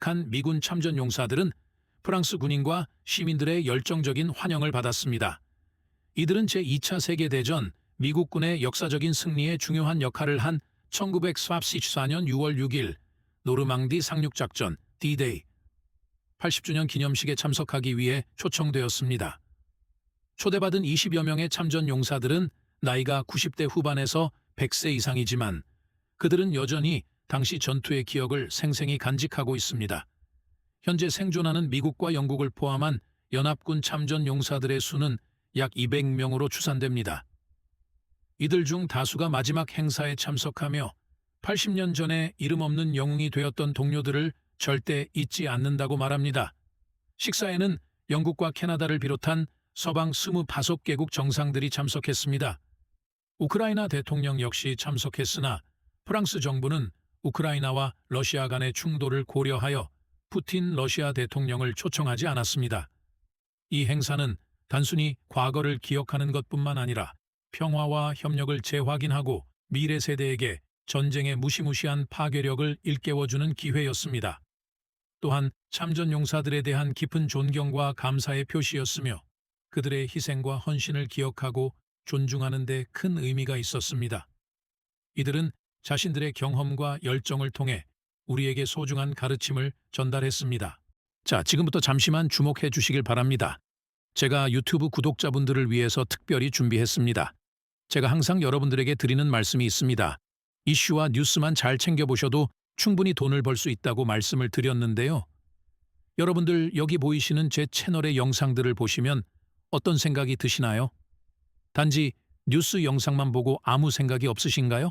한 미군 참전 용사들은 프랑스 군인과 시민들의 열정적인 환영을 받았습니다. 이들은 제2차 세계대전 미국군의 역사적인 승리에 중요한 역할을 한 1944년 6월 6일 노르망디 상륙작전 D-Day 80주년 기념식에 참석하기 위해 초청되었습니다. 초대받은 20여 명의 참전 용사들은 나이가 90대 후반에서 100세 이상이지만 그들은 여전히 당시 전투의 기억을 생생히 간직하고 있습니다. 현재 생존하는 미국과 영국을 포함한 연합군 참전 용사들의 수는 약 200명으로 추산됩니다. 이들 중 다수가 마지막 행사에 참석하며 80년 전에 이름 없는 영웅이 되었던 동료들을 절대 잊지 않는다고 말합니다. 식사에는 영국과 캐나다를 비롯한 서방 25개국 정상들이 참석했습니다. 우크라이나 대통령 역시 참석했으나 프랑스 정부는 우크라이나와 러시아 간의 충돌을 고려하여 푸틴 러시아 대통령을 초청하지 않았습니다. 이 행사는 단순히 과거를 기억하는 것뿐만 아니라 평화와 협력을 재확인하고 미래 세대에게 전쟁의 무시무시한 파괴력을 일깨워주는 기회였습니다. 또한 참전 용사들에 대한 깊은 존경과 감사의 표시였으며 그들의 희생과 헌신을 기억하고 존중하는 데 큰 의미가 있었습니다. 이들은 자신들의 경험과 열정을 통해 우리에게 소중한 가르침을 전달했습니다. 자, 지금부터 잠시만 주목해 주시길 바랍니다. 제가 유튜브 구독자분들을 위해서 특별히 준비했습니다. 제가 항상 여러분들에게 드리는 말씀이 있습니다. 이슈와 뉴스만 잘 챙겨보셔도 충분히 돈을 벌 수 있다고 말씀을 드렸는데요. 여러분들 여기 보이시는 제 채널의 영상들을 보시면 어떤 생각이 드시나요? 단지 뉴스 영상만 보고 아무 생각이 없으신가요?